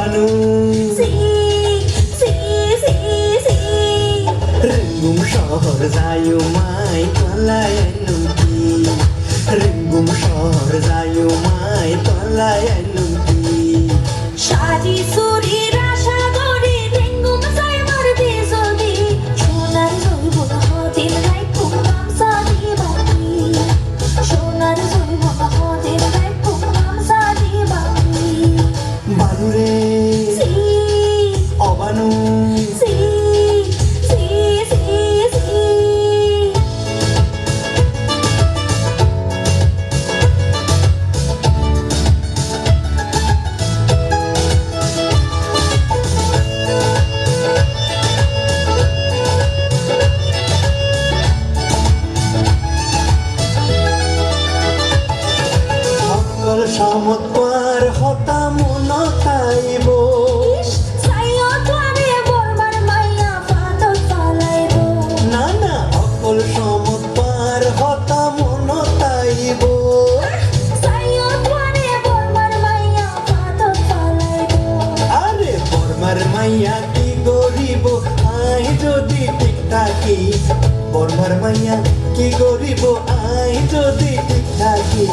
భావను రింగుం শহর যায় মাই তলায় নুকি রিঙ্গুম শহর যায় মাই তলায় নুকি শাড়ি সুরি হতা মন তাইব ফালাইব। না না অকল হতা মন তাইব আরে বর্মার মাইয়া কি গরিব? আই যদি ঠিক থাকি বর্মার মাইয়া কি গরিব? আই যদি ঠিক থাকি।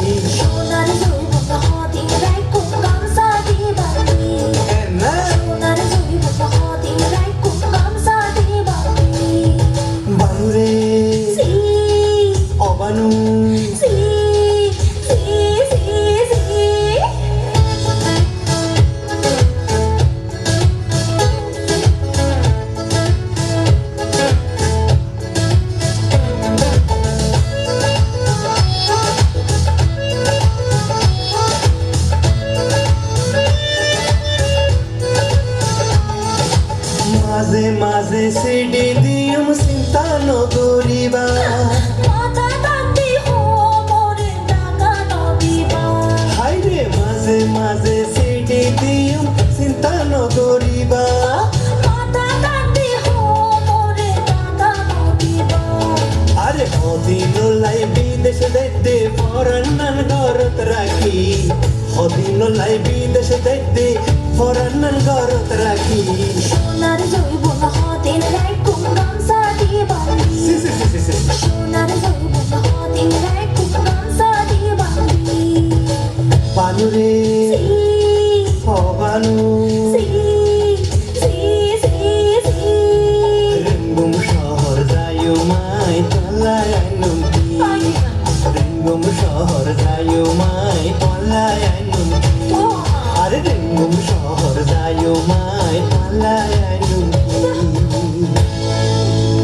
মাঝে সিডি দিয়ম চিন্তা নদিবা। হাইরে মাঝে মাঝে সিডি দিয়ম চিন্তা নদিবা। আরে হদিন লাই বিদেশ দেখতে ফরান্নান ঘরত রাখি। হদিন লাই বিদেশ দেখতে ফরান্নান ঘরত রাখি। সোনার জৈব সি সি রেঙ্গুম শহর যায় মায় তলায় আইনুম রেঙ্গম শহর যায়ু মাই তলায় আইনুম আরে রেঙ্গুম শহর